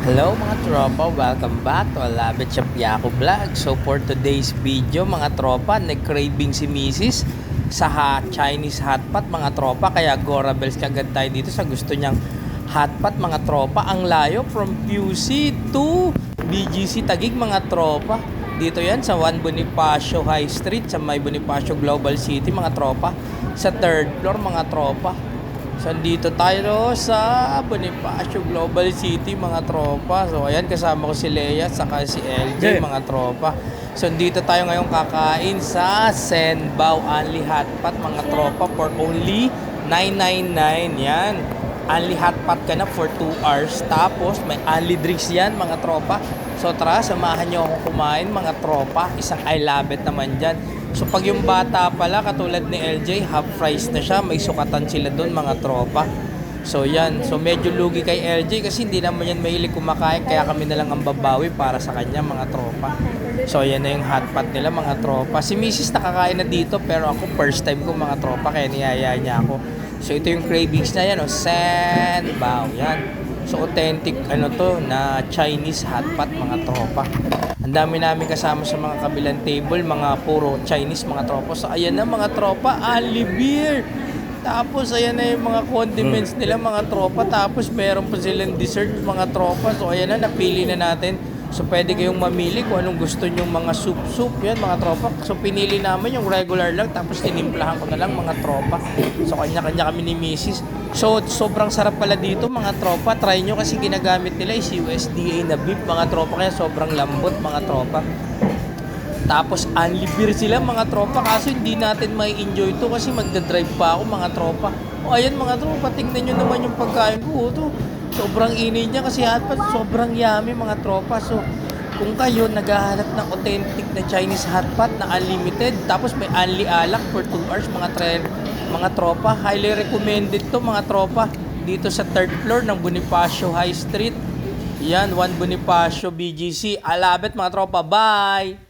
Hello mga tropa, welcome back to Alabit Chapiaco Vlog. So for today's video mga tropa, nag-craving si Mrs. sa hot Chinese hotpot mga tropa. Kaya Gora Bells kagad tayo dito sa gusto niyang hotpot mga tropa. Ang layo from QC to BGC Tagig mga tropa. Dito yan sa 1 Bonifacio High Street sa may Bonifacio Global City mga tropa. Sa third floor mga tropa. So, dito tayo sa Bonifacio Global City, mga tropa. So, ayan, kasama ko si Leia, saka si LJ, mga tropa. So, dito tayo ngayon kakain sa Senbao Only Hotpot, mga tropa, for only 999. Yan. Only hotpot ka na for 2 hours. Tapos, may only drinks yan, mga tropa. So, tara, samahan nyo ako kumain, mga tropa. Isang I love it naman dyan. So pag yung bata pala, katulad ni LJ, half price na siya, may sukatan sila doon mga tropa. So yan, so medyo lugi kay LJ kasi hindi naman yan mahilig kumakain, kaya kami na lang ang babawi para sa kanya mga tropa. So yan na yung hot nila mga tropa. Si Mrs. nakakain na dito pero ako first time ko mga tropa kaya niyaya niya ako. So ito yung cravings na yan, oh, Sanbao, yan. So authentic ano to na Chinese hot pot mga tropa. Ang dami namin kasama sa mga kabilang table, mga puro Chinese mga tropa. So ayan na mga tropa, Ali beer. Tapos ayan na yung mga condiments nila mga tropa. Tapos meron pa silang dessert mga tropa. So ayan na, napili na natin. So pwede kayong mamili kung anong gusto nyong mga soup-soup. Yan mga tropa. So pinili namin yung regular lang. Tapos tinimplahan ko na lang mga tropa. So kanya-kanya kami ni Mrs. So sobrang sarap pala dito mga tropa. Try nyo kasi ginagamit nila is USDA na beef mga tropa. Kaya sobrang lambot mga tropa. Tapos only beer sila mga tropa kaso hindi natin may enjoy to kasi magdadrive pa ako mga tropa. O ayan mga tropa, tingnan nyo naman yung pagkain ko. To. Sobrang init niya kasi hotpot, sobrang yummy mga tropa. So kung kayo naghahanap ng authentic na Chinese hotpot na unlimited, tapos may only alak for 2 hours mga tre mga tropa, highly recommended to mga tropa dito sa third floor ng Bonifacio High Street. Yan, 1 Bonifacio BGC. Alabet mga tropa, bye!